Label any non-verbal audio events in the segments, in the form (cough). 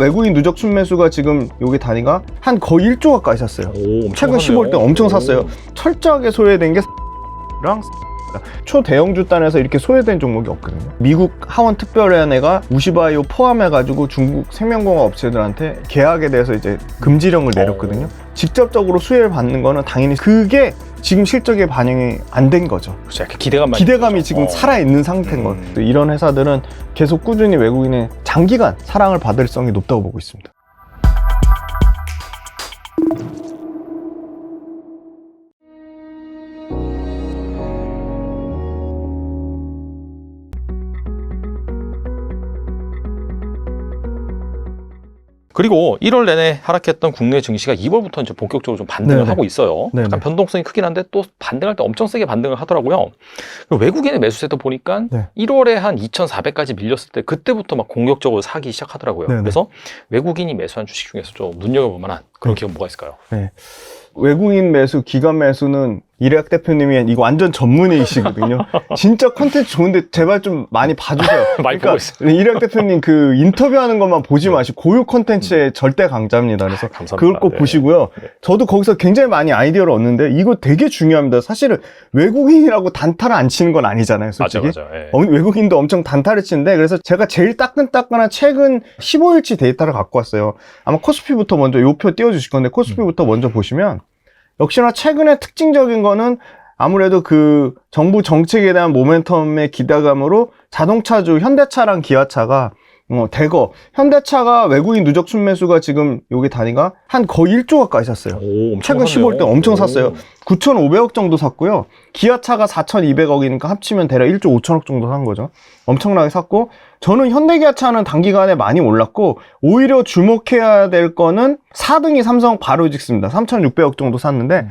외국인 누적 순매수가 지금 여기 단위가 한 거의 1조 가까이 샀어요. 오, 최근 샀네요. 15일 때 엄청 오. 샀어요. 철저하게 소외된 게랑 초대형 주 단에서 이렇게 소외된 종목이 없거든요. 미국 하원 특별위원회가 우시바이오 포함해가지고 중국 생명공학 업체들한테 계약에 대해서 이제 금지령을 내렸거든요. 직접적으로 수혜를 받는 거는 당연히 그게 지금 실적에 반영이 안 된 거죠. 그렇죠. 약간 기대감만 기대감이 있는 지금. 어. 살아있는 상태인 음. 거죠. 이런 회사들은 계속 꾸준히 외국인의 장기간 사랑을 받을 성이 높다고 보고 있습니다. 그리고 1월 내내 하락했던 국내 증시가 2월부터 이제 본격적으로 좀 반등을 네네. 하고 있어요. 네네. 약간 변동성이 크긴 한데 또 반등할 때 엄청 세게 반등을 하더라고요. 그리고 외국인의 매수세도 보니까 네. 1월에 한 2,400까지 밀렸을 때 그때부터 막 공격적으로 사기 시작하더라고요. 네네. 그래서 외국인이 매수한 주식 중에서 좀 눈여겨볼 만한 그런 기업 뭐가 있을까요? 외국인 매수, 기관 매수는 이래학 대표님이 이거 완전 전문의이시거든요. 진짜 컨텐츠 좋은데 제발 좀 많이 봐주세요. (laughs) 많이 보고 있어요. 이래학 대표님 그 인터뷰하는 것만 보지 마시고 고유 컨텐츠의 절대 강자입니다. 그래서 감사합니다. 그걸 꼭 네. 보시고요. 저도 거기서 굉장히 많이 아이디어를 얻는데 이거 되게 중요합니다. 사실은 외국인이라고 단타를 안 치는 건 아니잖아요. 솔직히. 맞아, 맞아. 예. 어, 외국인도 엄청 단타를 치는데 그래서 제가 제일 따끈따끈한 최근 15일치 데이터를 갖고 왔어요. 아마 코스피부터 먼저 요 표 띄워주실 건데 코스피부터 먼저 보시면 역시나 최근에 특징적인 거는 아무래도 그 정부 정책에 대한 모멘텀의 기대감으로 자동차주 현대차랑 기아차가 어, 대거 현대차가 외국인 누적 순매수가 지금 여기 단위가 한 거의 1조 가까이 샀어요. 오, 최근 샀네요. 15일 때 엄청 오. 샀어요. 9,500억 정도 샀고요. 기아차가 4,200억이니까 합치면 대략 1조 5천억 정도 산 거죠. 엄청나게 샀고 저는 현대기아차는 단기간에 많이 올랐고 오히려 주목해야 될 거는 4등이 삼성 바로직스입니다. 3,600억 정도 샀는데 음.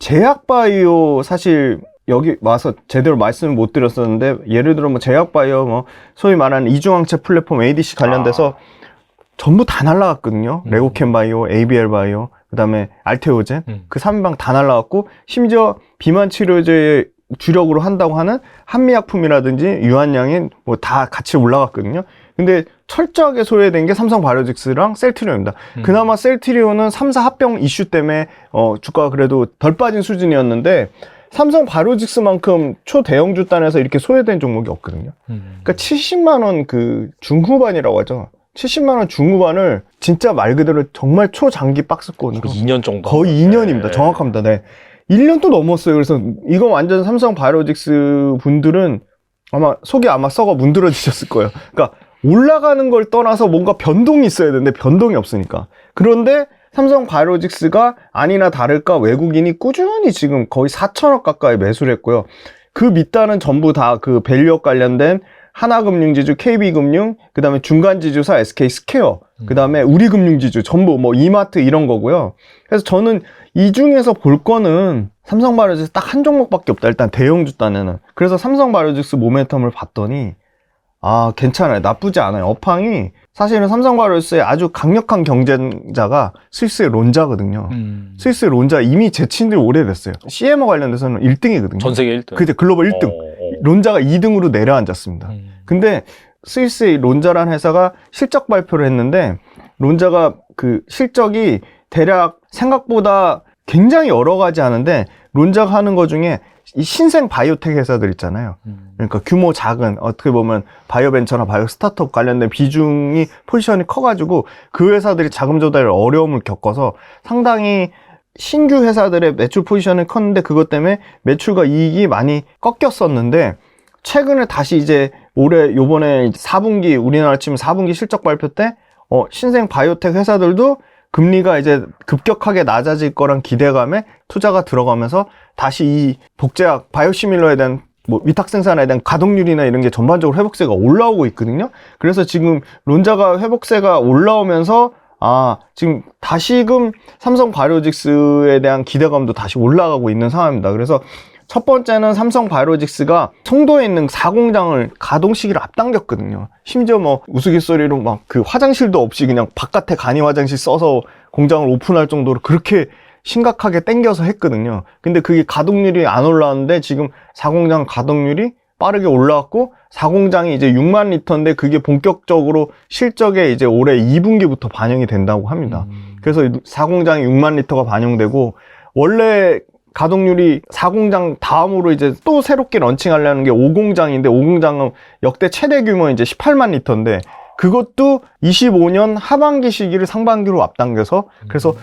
제약바이오 사실 여기 와서 제대로 말씀을 못 드렸었는데 예를 들어 뭐 제약바이오 뭐 소위 말하는 이중항체 플랫폼 ADC 관련돼서 전부 다 날라갔거든요. 음. 레고캔바이오, ABL바이오, 그다음에 알테오젠 음. 그 3방 다 날라갔고 심지어 비만 치료제 주력으로 한다고 하는 한미약품이라든지 유한양인 뭐 다 같이 올라갔거든요. 근데 철저하게 소외된 게 삼성 바이오직스랑 셀트리온입니다. 음. 그나마 셀트리온은 3사 합병 이슈 때문에 어, 주가가 그래도 덜 빠진 수준이었는데 삼성 바이오직스만큼 초대형 주 단에서 이렇게 소외된 종목이 없거든요. 음. 그러니까 70만 원 그 중후반이라고 하죠. 70만 원 중후반을 진짜 말 그대로 정말 초장기 박스권으로 거의 2년 정도. 거의 네. 2년입니다. 정확합니다. 네. 1년 또 넘었어요. 그래서 이거 완전 삼성 바이오직스 분들은 아마 속이 아마 썩어 문드러지셨을 거예요. 그러니까 올라가는 걸 떠나서 뭔가 변동이 있어야 되는데 변동이 없으니까. 그런데 삼성 바이오직스가 아니나 다를까 외국인이 꾸준히 지금 거의 4천억 가까이 매수를 했고요. 그 밑단은 전부 다 그 밸류업 관련된 하나금융지주, KB금융, 그 다음에 중간지주사 SK스퀘어, 그 다음에 우리금융지주, 전부 뭐 이마트 이런 거고요. 그래서 저는 이 중에서 볼 거는 삼성바이오직스 딱 한 종목밖에 없다. 일단 대형주 단에는. 그래서 삼성바이오직스 모멘텀을 봤더니 아 괜찮아요. 나쁘지 않아요. 업황이 사실은 삼성바이오직스의 아주 강력한 경쟁자가 스위스의 론자거든요. 음. 스위스의 론자 이미 제친들 오래됐어요. CMO 관련돼서는 1등이거든요. 전 세계 1등. 그때 글로벌 1등. 어, 어. 론자가 2등으로 내려앉았습니다. 음. 근데 스위스의 론자라는 회사가 실적 발표를 했는데 론자가 그 실적이 대략 생각보다 굉장히 여러 가지 하는데 론자가 하는 것 중에 이 신생 바이오텍 회사들 있잖아요. 음. 그러니까 규모 작은 어떻게 보면 바이오 벤처나 바이오 스타트업 관련된 비중이 포지션이 커가지고 그 회사들이 자금 조달에 어려움을 겪어서 상당히 신규 회사들의 매출 포지션은 컸는데 그것 때문에 매출과 이익이 많이 꺾였었는데 최근에 다시 이제 올해 요번에 4분기 우리나라 치면 4분기 실적 발표 때 어, 신생 바이오텍 회사들도 금리가 이제 급격하게 낮아질 거란 기대감에 투자가 들어가면서 다시 이 복제약 바이오시밀러에 대한 뭐 위탁 생산에 대한 가동률이나 이런 게 전반적으로 회복세가 올라오고 있거든요. 그래서 지금 론자가 회복세가 올라오면서 아 지금 다시금 삼성 바이오직스에 대한 기대감도 다시 올라가고 있는 상황입니다. 그래서 첫 번째는 삼성 바이오직스가 송도에 있는 사공장을 가동 시기를 앞당겼거든요. 심지어 뭐 우스갯소리로 막 그 화장실도 없이 그냥 바깥에 간이 화장실 써서 공장을 오픈할 정도로 그렇게 심각하게 땡겨서 했거든요. 근데 그게 가동률이 안 올라왔는데 지금 사공장 가동률이 빠르게 올라왔고 사공장이 이제 6만 리터인데 그게 본격적으로 실적에 이제 올해 2분기부터 반영이 된다고 합니다. 음. 그래서 사공장이 6만 리터가 반영되고 원래 가동률이 4공장 다음으로 이제 또 새롭게 런칭하려는 게 5공장인데 5공장은 역대 최대 규모 이제 18만 리터인데 그것도 25년 하반기 시기를 상반기로 앞당겨서 그래서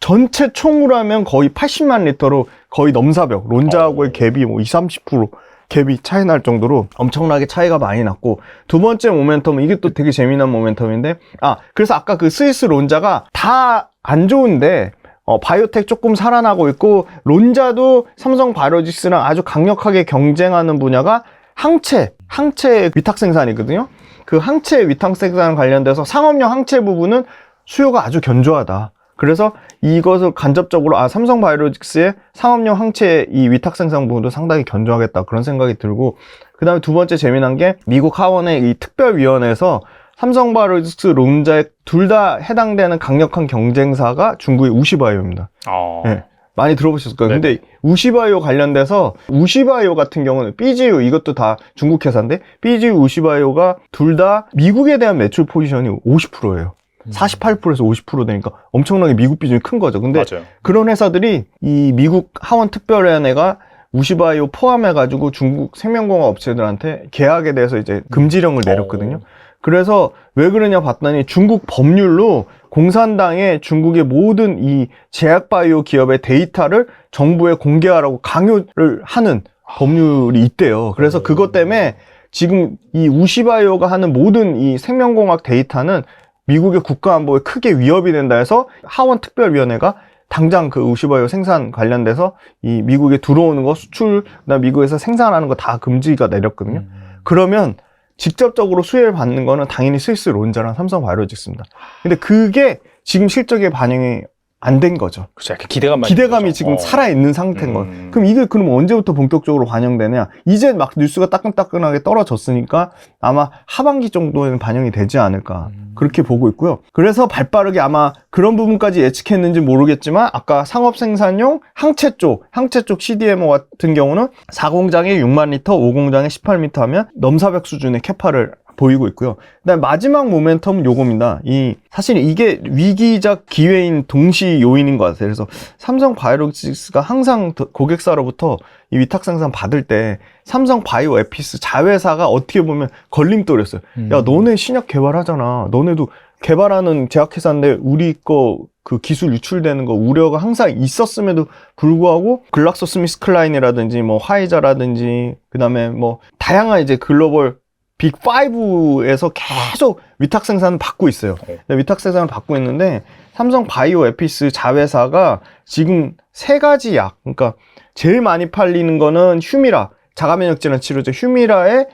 전체 총으로 하면 거의 80만 리터로 거의 넘사벽 론자하고의 어. 갭이 뭐 20, 30% 갭이 차이 날 정도로 엄청나게 차이가 많이 났고 두 번째 모멘텀은 이게 또 되게 재미난 모멘텀인데 아 그래서 아까 그 스위스 론자가 다 안 좋은데 어, 바이오텍 조금 살아나고 있고 론자도 삼성 바이오로직스랑 아주 강력하게 경쟁하는 분야가 항체 항체 위탁 생산이거든요. 그 항체 위탁 생산 관련돼서 상업용 항체 부분은 수요가 아주 견조하다. 그래서 이것을 간접적으로 아 삼성 바이오로직스의 상업용 항체 이 위탁 생산 부분도 상당히 견조하겠다. 그런 생각이 들고 그다음에 두 번째 재미난 게 미국 하원의 이 특별위원회에서 삼성 바이오로직스 론자에 둘 다 해당되는 강력한 경쟁사가 중국의 우시바이오입니다. 어. 네. 많이 들어보셨을 거예요. 네. 근데 우시바이오 관련돼서 우시바이오 같은 경우는 BGU 이것도 다 중국 회사인데 BGU 우시바이오가 둘 다 미국에 대한 매출 포지션이 50%예요. 음. 48%에서 50% 되니까 엄청나게 미국 비중이 큰 거죠. 근데 맞아요. 그런 회사들이 이 미국 하원 특별위원회가 우시바이오 포함해가지고 중국 생명공학 업체들한테 계약에 대해서 이제 금지령을 내렸거든요. 그래서 왜 그러냐 봤더니 중국 법률로 공산당의 중국의 모든 이 제약바이오 기업의 데이터를 정부에 공개하라고 강요를 하는 법률이 있대요. 그래서 오. 그것 때문에 지금 이 우시바이오가 하는 모든 이 생명공학 데이터는 미국의 국가안보에 크게 위협이 된다 해서 하원 특별위원회가 당장 그 우시바이오 생산 관련돼서 이 미국에 들어오는 거 수출, 그다음 미국에서 생산하는 거 다 금지가 내렸거든요. 음. 그러면 직접적으로 수혜를 받는 거는 당연히 스위스 론자랑 삼성 바이오로직스입니다. 근데 그게 지금 실적에 반영이 안 된 거죠. 그렇죠. 약간 기대감 기대감이 지금 살아있는 상태인 거예요. 음. 그럼 이게 그럼 언제부터 본격적으로 반영되냐? 이제 막 뉴스가 따끈따끈하게 떨어졌으니까 아마 하반기 정도에는 반영이 되지 않을까. 음. 그렇게 보고 있고요. 그래서 발빠르게 아마 그런 부분까지 예측했는지 모르겠지만 아까 상업 생산용 항체 쪽, 항체 쪽 CDMO 같은 경우는 4공장에 6만 리터, 5공장에 18m 하면 넘사벽 수준의 캐파를 보이고 있고요. 그다음 마지막 모멘텀 요겁니다. 이 사실 이게 위기적 기회인 동시 요인인 것 같아요. 그래서 삼성 바이오로직스가 항상 더- 고객사로부터 이 위탁 생산 받을 때 삼성 바이오 에피스 자회사가 어떻게 보면 걸림돌이었어요. 음. 야, 너네 신약 개발하잖아. 너네도 개발하는 제약회사인데 우리 거 그 기술 유출되는 거 우려가 항상 있었음에도 불구하고 글락소스미스클라인이라든지 뭐 화이자라든지 그다음에 뭐 다양한 이제 글로벌 빅 5에서 계속 위탁 생산을 받고 있어요. 근데 위탁 생산을 받고 있는데 삼성 바이오 에피스 자회사가 지금 세 가지 약, 그러니까 제일 많이 팔리는 거는 휴미라, 자가면역 질환 치료제 휴미라의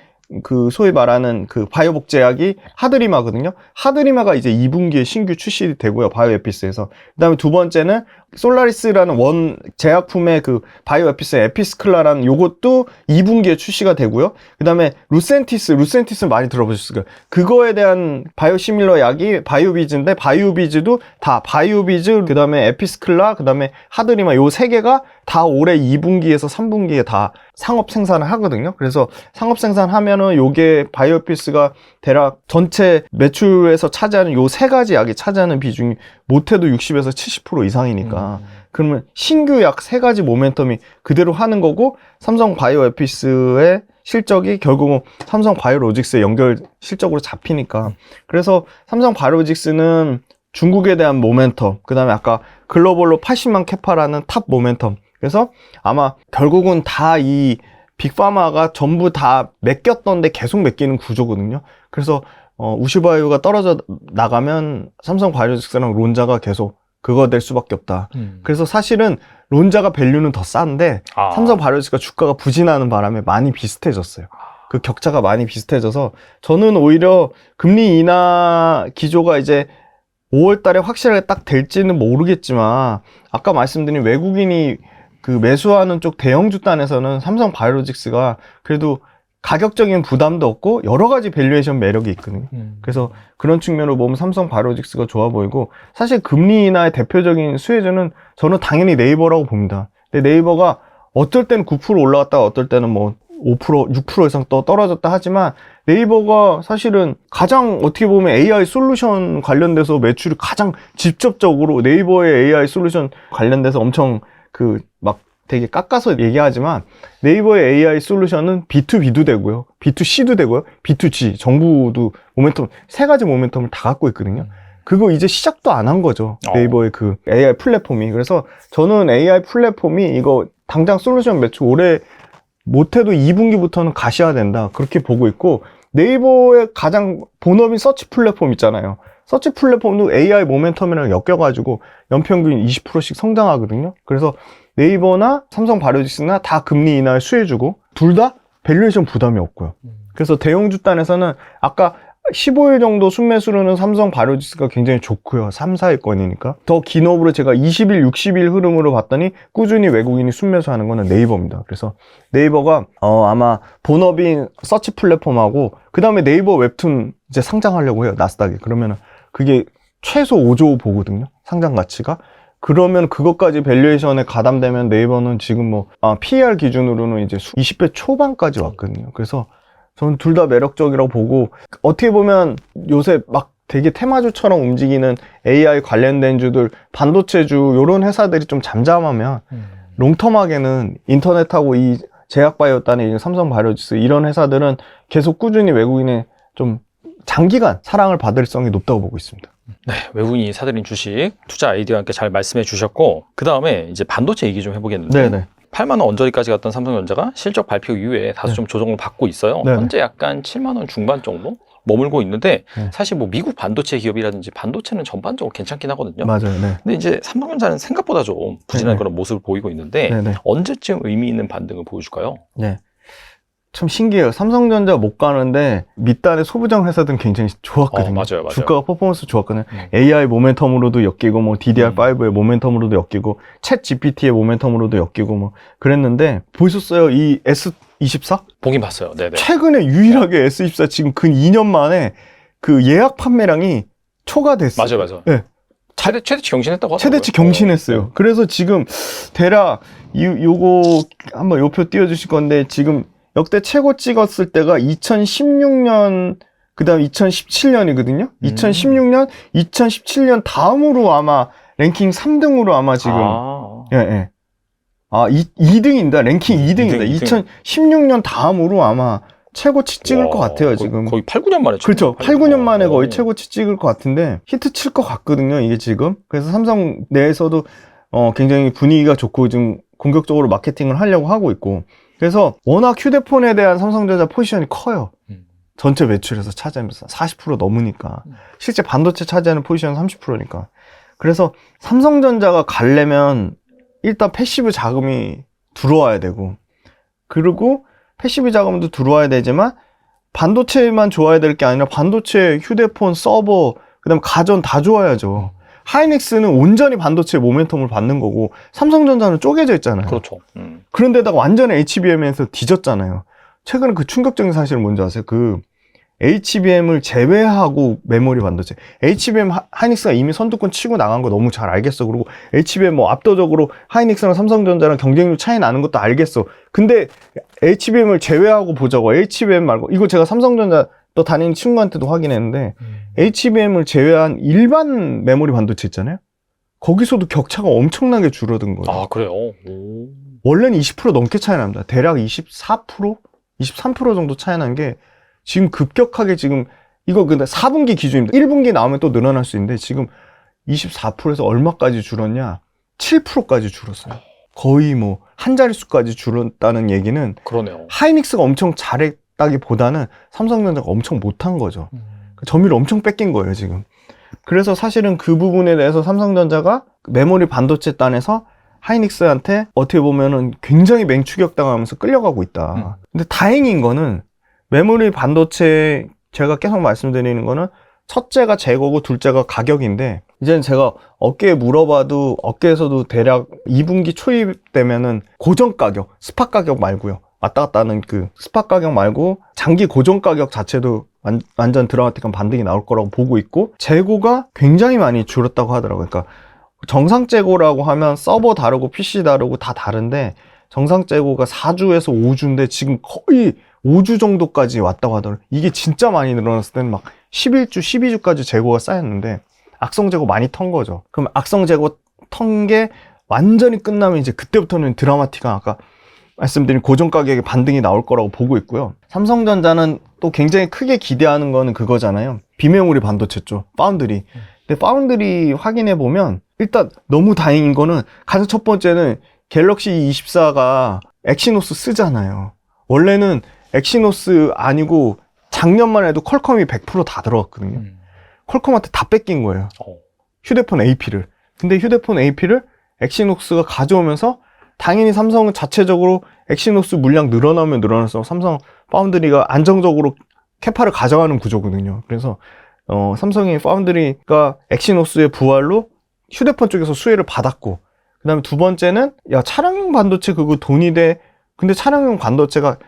그 소위 말하는 그 바이오 복제약이 하드리마거든요. 하드리마가 이제 2분기에 신규 출시되고요. 바이오 에피스에서. 그다음에 두 번째는 솔라리스라는 원 제약품의 그 바이오 에피스 에피스클라라는 요것도 2분기에 출시가 되고요. 그다음에 루센티스, 루센티스 많이 들어보셨을 거예요. 그거에 대한 바이오 시밀러 약이 바이오비즈인데 바이오비즈도 다 바이오비즈 그다음에 에피스클라 그다음에 하드리마 요 세 개가 다 올해 2분기에서 3분기에 다 상업 생산을 하거든요. 그래서 상업 생산하면은 요게 바이오피스가 대략 전체 매출에서 차지하는 요 세 가지 약이 차지하는 비중이 못해도 60에서 70% 이상이니까 음. 그러면 신규 약 세 가지 모멘텀이 그대로 하는 거고 삼성 바이오 에피스의 실적이 결국은 삼성 바이오로직스에 연결 실적으로 잡히니까 그래서 삼성 바이오로직스는 중국에 대한 모멘텀 그 다음에 아까 글로벌로 80만 캐파라는 탑 모멘텀 그래서 아마 결국은 다 이 빅파마가 전부 다 맡겼던데 계속 맡기는 구조거든요. 그래서 어, 우시바이오가 떨어져 나가면 삼성 바이오로직스랑 론자가 계속 그거 될 수밖에 없다. 음. 그래서 사실은 론자가 밸류는 더 싼데 아. 삼성 바이오로직스가 주가가 부진하는 바람에 많이 비슷해졌어요. 그 격차가 많이 비슷해져서 저는 오히려 금리 인하 기조가 이제 5월 달에 확실하게 딱 될지는 모르겠지만 아까 말씀드린 외국인이 그 매수하는 쪽 대형 주단에서는 삼성 바이오로직스가 그래도 가격적인 부담도 없고 여러 가지 밸류에이션 매력이 있거든요. 음. 그래서 그런 측면으로 보면 삼성 바이오로직스가 좋아 보이고 사실 금리 인하의 대표적인 수혜자는 저는 당연히 네이버라고 봅니다. 근데 네이버가 어떨 때는 9% 올라갔다가 어떨 때는 뭐 5% 6% 이상 또 떨어졌다 하지만 네이버가 사실은 가장 어떻게 보면 AI 솔루션 관련돼서 매출이 가장 직접적으로 네이버의 AI 솔루션 관련돼서 엄청 그막 되게 깎아서 얘기하지만 네이버의 AI 솔루션은 B2B도 되고요. B2C도 되고요. B2G 정부도 모멘텀 세 가지 모멘텀을 다 갖고 있거든요. 그거 이제 시작도 안 한 거죠. 어. 네이버의 그 AI 플랫폼이. 그래서 저는 AI 플랫폼이 이거 당장 솔루션 매출 올해 못해도 2분기부터는 가셔야 된다. 그렇게 보고 있고 네이버의 가장 본업인 서치 플랫폼 있잖아요. 서치 플랫폼도 AI 모멘텀이랑 엮여가지고 연평균 20%씩 성장하거든요. 그래서 네이버나 삼성 바이오직스나 다 금리 인하를 수혜주고 둘 다 밸류에이션 부담이 없고요. 그래서 대형 주 단에서는 아까 15일 정도 순매수로는 삼성 바이오직스가 굉장히 좋고요. 3, 4일권이니까. 더 긴업으로 제가 20일, 60일 흐름으로 봤더니 꾸준히 외국인이 순매수하는 거는 네이버입니다. 그래서 네이버가 어, 아마 본업인 서치 플랫폼하고 그 다음에 네이버 웹툰 이제 상장하려고 해요. 나스닥에. 그러면은 그게 최소 5조 보거든요. 상장 가치가. 그러면 그것까지 밸류에이션에 가담되면 네이버는 지금 뭐 아, PER 기준으로는 이제 수- 20배 초반까지 왔거든요. 그래서 저는 둘 다 매력적이라고 보고 어떻게 보면 요새 막 되게 테마주처럼 움직이는 AI 관련된 주들 반도체주 요런 회사들이 좀 잠잠하면 롱텀하게는 인터넷하고 이 제약바이오단의 이 삼성 바이오지스 이런 회사들은 계속 꾸준히 외국인의 좀 장기간 사랑을 받을 성이 높다고 보고 있습니다. 네, 외국인이 사들인 주식 투자 아이디어와 함께 잘 말씀해 주셨고 그 다음에 이제 반도체 얘기 좀 해보겠는데 네네. 8만 원 언저리까지 갔던 삼성전자가 실적 발표 이후에 다소 네. 좀 조정을 받고 있어요. 네네. 현재 약간 7만 원 중반 정도 머물고 있는데 네. 사실 뭐 미국 반도체 기업이라든지 반도체는 전반적으로 괜찮긴 하거든요. 맞아요. 네. 근데 이제 삼성전자는 생각보다 좀 부진한 네네. 그런 모습을 보이고 있는데 네네. 언제쯤 의미 있는 반등을 보여줄까요? 네. 참 신기해요. 삼성전자 못 가는데 밑단의 소부장 회사들은 굉장히 좋았거든요. 어, 맞아요, 맞아요. 주가가 퍼포먼스 좋았거든요. 음. AI 모멘텀으로도 엮이고 뭐 DDR5의 모멘텀으로도 엮이고 챗 GPT의 모멘텀으로도 엮이고 뭐 그랬는데 보셨어요? 이 S24? 보긴 봤어요. 네네. 최근에 유일하게 S24 지금 근 2년 만에 그 예약 판매량이 초과됐어요. 맞아요, 맞아요. 네. 최대, 최대치 경신했다고 하더라고요. 최대치 경신했어요. 그래서 지금 대략 이 요거 한번 요표 띄워 주실 건데 지금 역대 최고 찍었을 때가 2016년 그다음 2017년이거든요. 2016년, 2017년 다음으로 아마 랭킹 3등으로 아마 지금 아, 예, 예. 아, 2, 2등입니다. 랭킹 2등입니다. 음, 이등, 이등. 2016년 다음으로 아마 최고치 찍을 와, 것 같아요, 거의- 지금. 거의 8, 9년 만에. 그렇죠. 찍은 8, 9년 만에 오. 거의 최고치 찍을 것 같은데 히트 칠 것 같거든요. 이게 지금. 그래서 삼성 내에서도 어, 굉장히 분위기가 좋고 지금 공격적으로 마케팅을 하려고 하고 있고 그래서 워낙 휴대폰에 대한 삼성전자 포지션이 커요. 음. 전체 매출에서 차지하면서 40% 넘으니까 음. 실제 반도체 차지하는 포지션은 30%니까 그래서 삼성전자가 가려면 일단 패시브 자금이 들어와야 되고 그리고 패시브 자금도 들어와야 되지만 반도체만 좋아야 될 게 아니라 반도체, 휴대폰, 서버, 그다음 가전 다 좋아야죠. 하이닉스는 온전히 반도체 모멘텀을 받는 거고 삼성전자는 쪼개져 있잖아요. 그렇죠. 음. 그런데다가 완전 HBM에서 뒤졌잖아요. 최근에 그 충격적인 사실을 뭔지 아세요? 그 HBM을 제외하고 메모리 반도체. HBM 하- 하이닉스가 이미 선두권 치고 나간 거 너무 잘 알겠어. 그리고 HBM 뭐 압도적으로 하이닉스랑 삼성전자랑 경쟁률 차이 나는 것도 알겠어. 근데 HBM을 제외하고 보자고. HBM 말고 이거 제가 삼성전자 또 다니는 친구한테도 확인했는데 HBM을 제외한 일반 메모리 반도체 있잖아요. 거기서도 격차가 엄청나게 줄어든 거예요. 아, 그래요? 오. 원래는 20% 넘게 차이 납니다. 대략 24%? 23% 정도 차이 난 게 지금 급격하게 지금 이거 근데 4분기 기준입니다. 1분기 나오면 또 늘어날 수 있는데 지금 24%에서 얼마까지 줄었냐? 7%까지 줄었어요. 거의 뭐 한 자릿수까지 줄었다는 얘기는 그러네요. 하이닉스가 엄청 잘했 다기보다는 삼성전자가 엄청 못한 거죠. 음. 그 점유율 엄청 뺏긴 거예요, 지금. 그래서 사실은 그 부분에 대해서 삼성전자가 메모리 반도체 단에서 하이닉스한테 어떻게 보면은 굉장히 맹추격 당하면서 끌려가고 있다. 음. 근데 다행인 거는 메모리 반도체 제가 계속 말씀드리는 거는 첫째가 재고고 둘째가 가격인데 이제는 제가 업계에 물어봐도 업계에서도 대략 2분기 초입 되면은 고정 가격, 스팟 가격 말고요. 왔다 갔다 하는 그 스팟 가격 말고 장기 고정 가격 자체도 완, 완전 드라마틱한 반등이 나올 거라고 보고 있고 재고가 굉장히 많이 줄었다고 하더라고요. 그러니까 정상 재고라고 하면 서버 다르고 PC 다르고 다 다른데 정상 재고가 4주에서 5주인데 지금 거의 5주 정도까지 왔다고 하더라고요. 이게 진짜 많이 늘어났을 때는 막 11주, 12주까지 재고가 쌓였는데 악성 재고 많이 턴 거죠. 그럼 악성 재고 턴 게 완전히 끝나면 이제 그때부터는 드라마틱한 아까 말씀드린 고정 가격의 반등이 나올 거라고 보고 있고요. 삼성전자는 또 굉장히 크게 기대하는 거는 그거잖아요. 비메모리 반도체 쪽, 파운드리. 근데 파운드리 확인해 보면 일단 너무 다행인 거는 가장 첫 번째는 갤럭시 24가 엑시노스 쓰잖아요. 원래는 엑시노스 아니고 작년만 해도 퀄컴이 100%다 들어갔거든요. 음. 퀄컴한테 다 뺏긴 거예요. 어. 휴대폰 AP를. 근데 휴대폰 AP를 엑시녹스가 가져오면서 당연히 삼성은 자체적으로 엑시녹스 물량 늘어나면 늘어나서 삼성 파운드리가 안정적으로 캐파를 가져가는 구조거든요. 그래서 어, 삼성이 파운드리가 엑시녹스의 부활로 휴대폰 쪽에서 수혜를 받았고 그 다음에 두 번째는 야 차량용 반도체 그거 돈이 돼. 근데 차량용 반도체가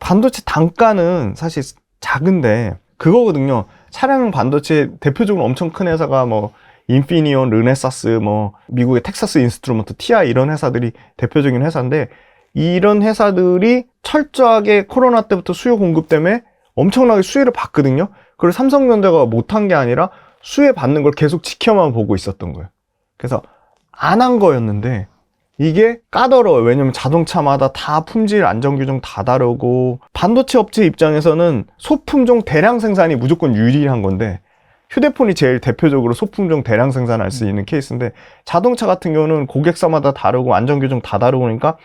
반도체 단가는 사실 작은데 그거거든요. 차량용 반도체 대표적으로 엄청 큰 회사가 뭐 인피니온, 르네사스, 뭐 미국의 텍사스 인스트루먼트, TI 이런 회사들이 대표적인 회사인데 이런 회사들이 철저하게 코로나 때부터 수요 공급 때문에 엄청나게 수혜를 받거든요. 그걸 삼성전자가 못한 게 아니라 수혜 받는 걸 계속 지켜만 보고 있었던 거예요. 그래서 안 한 거였는데 이게 까다로워요. 왜냐면 자동차마다 다 품질 안전 규정 다 다르고 반도체 업체 입장에서는 소품종 대량 생산이 무조건 유리한 건데 휴대폰이 제일 대표적으로 소품종 대량 생산할 수 있는 케이스인데 자동차 같은 경우는 고객사마다 다르고 안전 규정 다 다르고 그러니까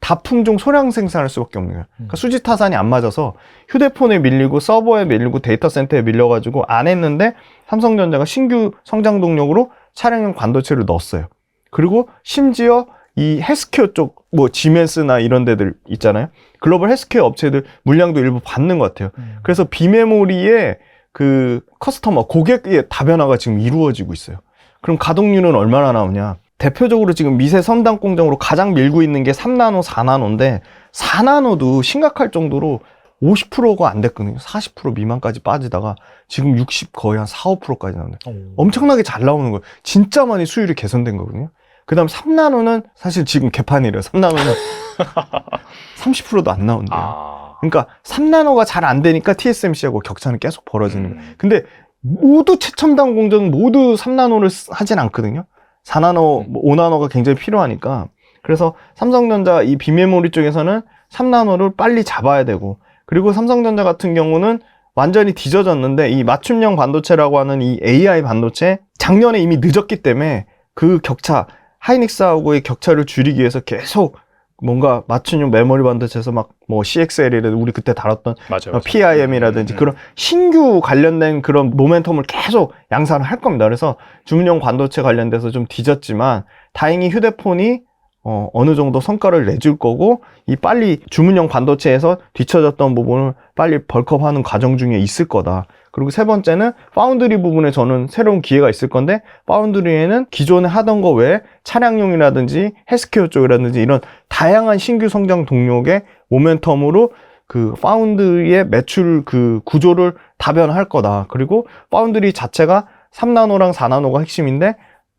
다 품종 소량 생산할 수밖에 없는 거예요. 그러니까 수지 타산이 안 맞아서 휴대폰에 밀리고 서버에 밀리고 데이터 센터에 밀려가지고 안 했는데 삼성전자가 신규 성장 동력으로 차량용 반도체를 넣었어요. 그리고 심지어 이 헬스케어 쪽, 뭐 지멘스나 이런 데들 있잖아요. 글로벌 헬스케어 업체들 물량도 일부 받는 것 같아요. 그래서 비메모리의 그 커스터머, 고객의 다변화가 지금 이루어지고 있어요. 그럼 가동률은 얼마나 나오냐? 대표적으로 지금 미세 선단 공정으로 가장 밀고 있는 게 3나노, 4나노인데 4나노도 심각할 정도로 50%가 안 됐거든요. 40% 미만까지 빠지다가 지금 60 거의 한 4, 5%까지 나오네. 엄청나게 잘 나오는 거예요. 진짜 많이 수율이 개선된 거거든요. 그 다음 3나노는 사실 지금 개판이래요. 3나노는 30%도 (laughs) 안 나온대요. 아. 그러니까 3나노가 잘 안 되니까 TSMC하고 격차는 계속 벌어지는 거예요. 음. 근데 모두 최첨단 공정 모두 3나노를 하진 않거든요. 4나노, 뭐 5나노가 굉장히 필요하니까. 그래서 삼성전자 이 비메모리 쪽에서는 3나노를 빨리 잡아야 되고 그리고 삼성전자 같은 경우는 완전히 뒤져졌는데 이 맞춤형 반도체라고 하는 이 AI 반도체 작년에 이미 늦었기 때문에 그 격차 하이닉스하고의 격차를 줄이기 위해서 계속 뭔가 맞춤형 메모리 반도체에서 막 뭐 CXL이라든 우리 그때 다뤘던 맞아요. 어, PIM이라든지 음, 음. 그런 신규 관련된 그런 모멘텀을 계속 양산을 할 겁니다. 그래서 주문용 반도체 관련돼서 좀 뒤졌지만 다행히 휴대폰이 어, 어느 정도 성과를 내줄 거고 이 빨리 주문용 반도체에서 뒤쳐졌던 부분을 빨리 벌크업하는 과정 중에 있을 거다. 그리고 세 번째는 파운드리 부분에 저는 새로운 기회가 있을 건데 파운드리에는 기존에 하던 거 외에 차량용이라든지 헬스케어 쪽이라든지 이런 다양한 신규 성장 동력의 모멘텀으로 그 파운드리의 매출 그 구조를 다변할 거다. 그리고 파운드리 자체가 3나노랑 4나노가 핵심인데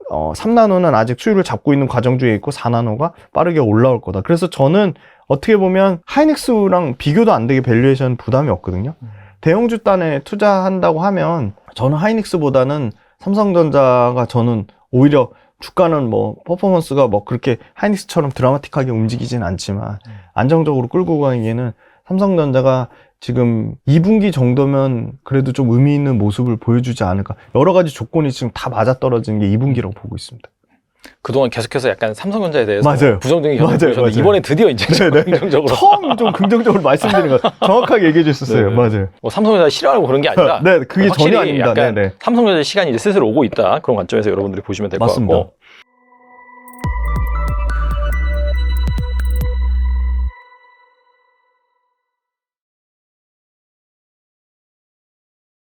어, 3나노는 아직 수율을 잡고 있는 과정 중에 있고 4나노가 빠르게 올라올 거다. 그래서 저는 어떻게 보면 하이닉스랑 비교도 안 되게 밸류에이션 부담이 없거든요. 대형 주 단에 투자한다고 하면 저는 하이닉스보다는 삼성전자가 저는 오히려 주가는 뭐 퍼포먼스가 뭐 그렇게 하이닉스처럼 드라마틱하게 움직이진 않지만 안정적으로 끌고 가기에는 삼성전자가 지금 2분기 정도면 그래도 좀 의미 있는 모습을 보여주지 않을까. 여러 가지 조건이 지금 다 맞아떨어지는 게 2분기라고 보고 있습니다. 그동안 계속해서 약간 삼성전자에 대해서 맞아요. 부정적인 맞아요, 견해 보셨는데 맞아요. 이번에 드디어 이제 네네. 긍정적으로 처음 좀 긍정적으로 말씀드린 거 정확하게 얘기해 주셨어요. 네네. 맞아요. 뭐 삼성전자 싫어하고 그런 게 아니라 네, 그게 확실히 전혀 아닙니다. 약간 네네. 삼성전자 시간이 이제 슬슬 오고 있다 그런 관점에서 여러분들이 보시면 될 것 맞습니다. 같고